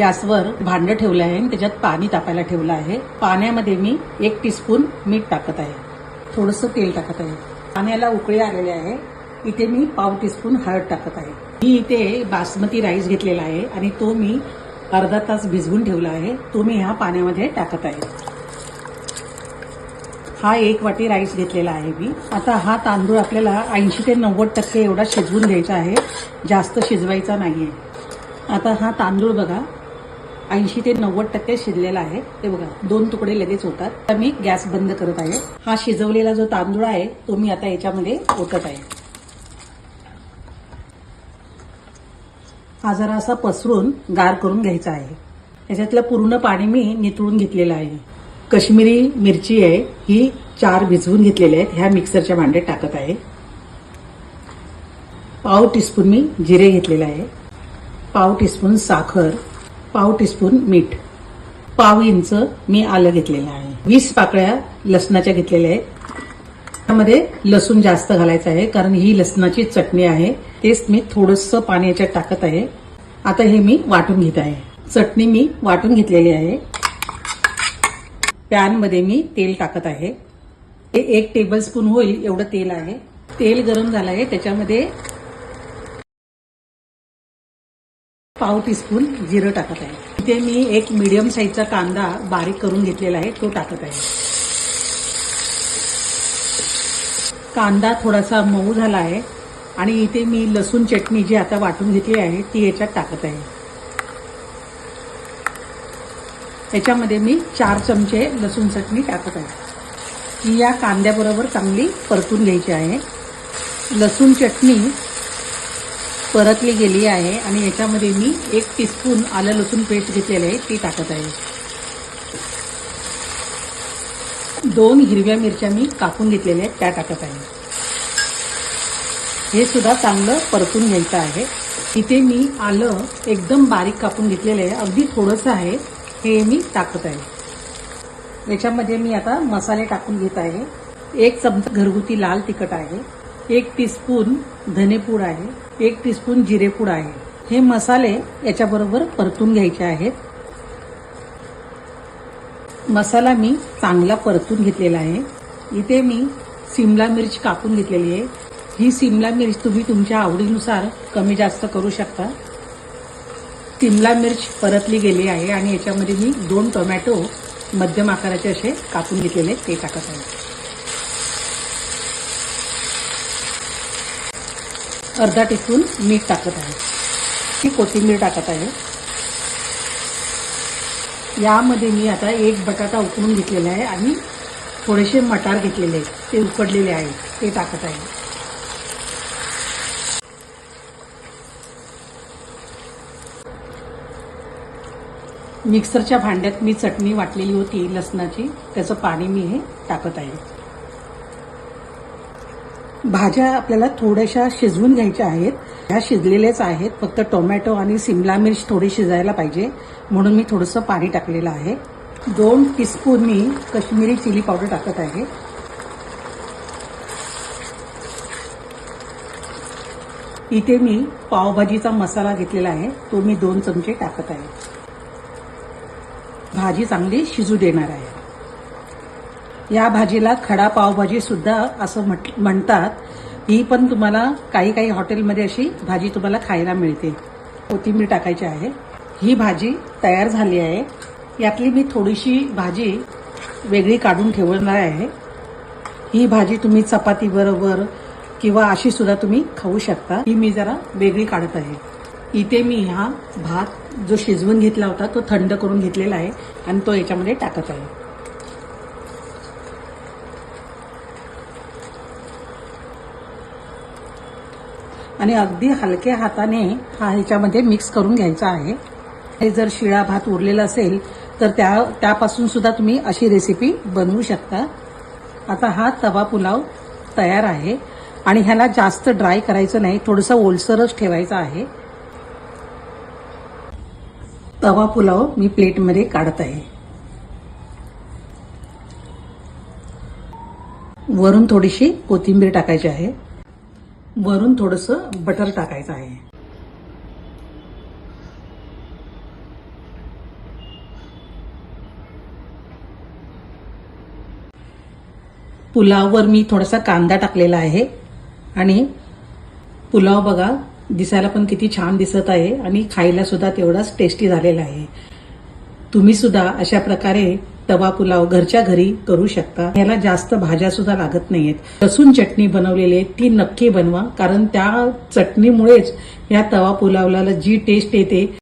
गॅसवर भांडं ठेवलं आहे आणि त्याच्यात पाणी तापायला ठेवलं आहे. पाण्यामध्ये मी एक टीस्पून मीठ टाकत आहे. थोडंसं तेल टाकत आहे. पाण्याला उकळी आलेले आहे. इथे मी पाव टीस्पून हळद टाकत आहे. मी इथे बासमती राईस घेतलेला आहे आणि तो मी अर्धा तास भिजवून ठेवला आहे. तो मी ह्या पाण्यामध्ये टाकत आहे. हा एक वाटी राईस घेतलेला आहे मी. आता हा तांदूळ आपल्याला ऐंशी ते नव्वद टक्के एवढा शिजवून घ्यायचा आहे. जास्त शिजवायचा नाही आहे आता हा तांदूळ बघा. ऐंशी ते नव्वद टक्के शिजलेला आहे. ते बघा दोन तुकडे लगेच होतात. तर मी गॅस बंद करत आहे. हा शिजवलेला जो तांदूळ आहे तो मी आता याच्यामध्ये ओतत आहे. हा जरा असा पसरून गार करून घ्यायचा आहे. याच्यातलं पूर्ण पाणी मी नितळून घेतलेलं आहे. कश्मीरी मिरची आहे ही चार भिजवून घेतलेल्या आहेत. ह्या मिक्सरच्या भांड्यात टाकत आहे. पाव टीस्पून मी जिरे घेतलेलं आहे. पाव टीस्पून साखर. पाव टीस्पून मीठ. पाव इंच मी आलं घेतलेलं आहे. वीस पाकळ्या लसणाच्या घेतलेल्या आहेत. त्यामध्ये लसूण जास्त घालायचं आहे कारण ही लसणाची चटणी आहे. तेच मी थोडंसं पाणी याच्यात टाकत आहे. आता हे मी वाटून घेत आहे. चटणी मी वाटून घेतलेली आहे. पॅनमध्ये मी तेल टाकत आहे. हे एक टेबलस्पून होईल एवढं तेल आहे. तेल गरम झालं आहे त्याच्यामध्ये पाव टीस्पून जिरं टाकत आहे. इथे मी एक मीडियम साईजचा कांदा बारीक करून घेतलेला आहे तो टाकत आहे. कांदा थोडासा मऊ झाला आहे आणि इथे मी लसूण चटणी जी आता वाटून घेतली आहे ती याच्यात टाकत आहे. याच्यामध्ये मी चार चमचे लसूण चटणी टाकत आहे. ही या कांद्याबरोबर चांगली परतून घ्यायची आहे. लसूण चटणी परतली गेली आहे आणि याच्यामध्ये मी एक टीस्पून आलं लसूण पेस्ट घेतलेली आहे ती टाकत आहे. दोन हिरव्या मिरच्या मी कापून घेतलेल्या आहेत त्या टाकत आहे. हे सुद्धा चांगलं परतून घ्यायचं आहे. इथे मी आलं एकदम बारीक कापून घेतलेलं आहे अगदी थोडंसं आहे हे मी टाकत आहे. याच्यामध्ये मी आता मसाले टाकून घेत आहे. एक चमचा घरगुती लाल तिखट आहे. एक टीस्पून धनेपूड आहे एक टीस्पून जिरेपूड आहे. हे मसाले याच्याबरोबर परतून घ्यायचे आहेत. मसाला मी चांगला परतून घेतलेला आहे. इथे मी सिमला मिर्च कापून घेतलेली आहे. ही सिमला मिर्च तुम्ही तुमच्या आवडीनुसार कमी जास्त करू शकता. सिमला मिर्च परतली गेली आहे आणि याच्यामध्ये मी दोन टोमॅटो मध्यम आकाराचे असे कापून घेतलेले ते टाकत आहे. अर्धा टीस्पून मीठ टाकत आहे. ही कोथिंबीर टाकत आहे. यामध्ये मी आता एक बटाटा उकडून घेतलेला आहे आणि थोडेसे मटार घेतलेले आहेत. ते उकडलेले आहे ते टाकत आहे. मिक्सरच्या भांड्यात मी चटणी वाटलेली होती लसणाची. त्याचं पाणी मी हे टाकत आहे. भाज्या आपल्याला थोड्याशा शिजवून घ्यायच्या आहेत. ह्या शिजलेल्याच आहेत. फक्त टोमॅटो आणि सिमला मिर्च थोडी शिजायला पाहिजे. म्हणून मी थोडंसं पाणी टाकलेलं आहे. दोन टीस्पून मी कश्मीरी चिली पावडर टाकत आहे. इथे मी पावभाजीचा मसाला घेतलेला आहे. तो मी दोन चमचे टाकत आहे. भाजी चांगली शिजू देणार आहे. या भाजीला खडा पावभाजी सुद्धा असं म्हट- म्हणतात. ही पण तुम्हाला काही काही हॉटेलमध्ये अशी भाजी तुम्हाला खायला मिळते. कोथिंबीर टाकायची आहे. ही भाजी तयार झाली आहे. यातली मी थोडीशी भाजी वेगळी काढून ठेवणार आहे. ही भाजी तुम्ही चपाती बरोबर किंवा अशी सुद्धा तुम्ही खाऊ शकता. ही मी जरा वेगळी काढत आहे. इथे मी हा भात जो शिजवून घेतला होता तो थंड करून घेतलेला आहे आणि तो याच्यामध्ये टाकत आहे. आणि अगदी हलक्या हाताने हा ह्याच्यामध्ये मिक्स करून घ्यायचा आहे. हे जर शिळा भात उरलेला असेल तर त्या त्यापासून सुद्धा तुम्ही अशी रेसिपी बनवू शकता. आता हा तवा पुलाव तयार आहे. आणि ह्याला जास्त ड्राय करायचं नाही थोडंसं ओलसरच ठेवायचं आहे. तवा पुलाव मी प्लेटमध्ये काढत आहे वरून थोडीशी कोथिंबीर टाकायची आहे. वरून थोडंसं बटर टाकायचं आहे. पुलाववर मी थोडासा कांदा टाकलेला आहे. आणि पुलाव बघा दिसायला पण किती छान दिसत आहे आणि खायला सुद्धा तेवढाच टेस्टी झालेला आहे. तुम्ही सुद्धा अशा प्रकारे तवा पुलाव घरच्या घरी करू शकता. याला जास्त भाज्या सुद्धा लागत नाहीयेत. लसूण चटणी बनवलेली आहे ती नक्की बनवा कारण त्या चटणीमुळेच या तवा पुलावला जी टेस्ट येते